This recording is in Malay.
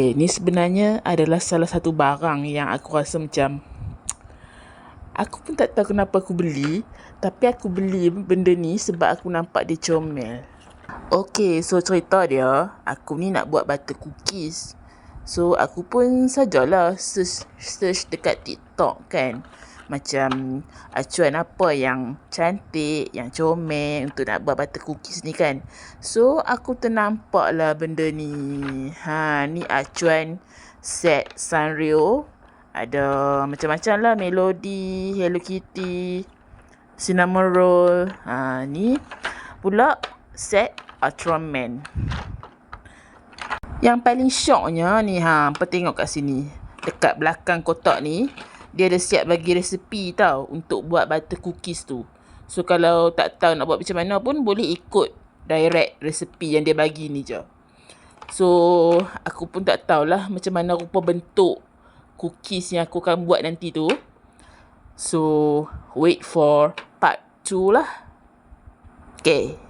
Okay, ni sebenarnya adalah salah satu barang yang aku rasa macam Aku pun tak tahu kenapa aku beli Tapi aku beli benda ni sebab aku nampak dia comel. Okay, so cerita dia Aku ni nak buat butter cookies. So, aku pun sajalah search, search dekat TikTok kan macam acuan apa yang cantik, yang comel untuk nak buat butter cookies ni kan. So, aku ternampak lah benda ni. Ha, ni acuan set Sanrio. Ada macam-macam lah melodi, Hello Kitty, cinnamon roll. Ha, ni pula set Ultraman. Yang paling syoknya ni ha, apa tengok kat sini. Dekat belakang kotak ni, dia ada siap bagi resepi tau untuk buat butter cookies tu. So kalau tak tahu nak buat macam mana pun boleh ikut direct resepi yang dia bagi ni je. So aku pun tak tahulah macam mana rupa bentuk cookies yang aku akan buat nanti tu. So wait for part 2 lah. Okay.